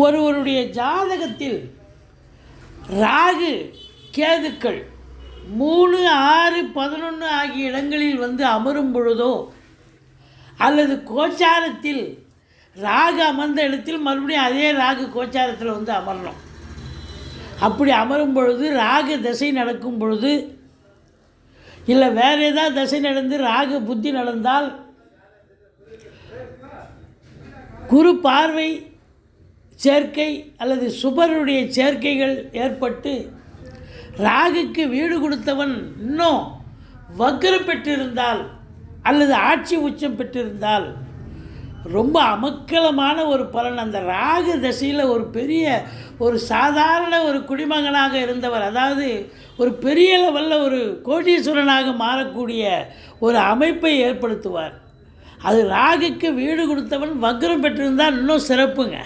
ஒருவருடைய ஜாதகத்தில் ராகு கேதுக்கள் மூணு ஆறு பதினொன்று ஆகிய இடங்களில் வந்து அமரும் பொழுதோ அல்லது கோச்சாரத்தில் ராகு அமர்ந்த இடத்தில் மறுபடியும் அதே ராகு கோச்சாரத்தில் வந்து அமரணும். அப்படி அமரும் பொழுது ராகு திசை நடக்கும் பொழுது இல்லை வேறு ஏதாவது திசை நடந்து ராகு புத்தி நடந்தால் குரு பார்வை சேர்க்கை அல்லது சுபருடைய சேர்க்கைகள் ஏற்பட்டு ராகுக்கு வீடு கொடுத்தவன் இன்னும் வக்ரம் பெற்றிருந்தால் அல்லது ஆட்சி உச்சம் பெற்றிருந்தால் ரொம்ப அமக்கலமான ஒரு பலன். அந்த ராகு தசையில் ஒரு பெரிய ஒரு சாதாரண ஒரு குடிமகனாக இருந்தவர் அதாவது ஒரு பெரிய லெவலில் ஒரு கோடீஸ்வரனாக மாறக்கூடிய ஒரு அமைப்பை ஏற்படுத்துவார். அது ராகுக்கு வீடு கொடுத்தவன் வக்ரம் பெற்றிருந்தால் இன்னும் சிறப்புங்க.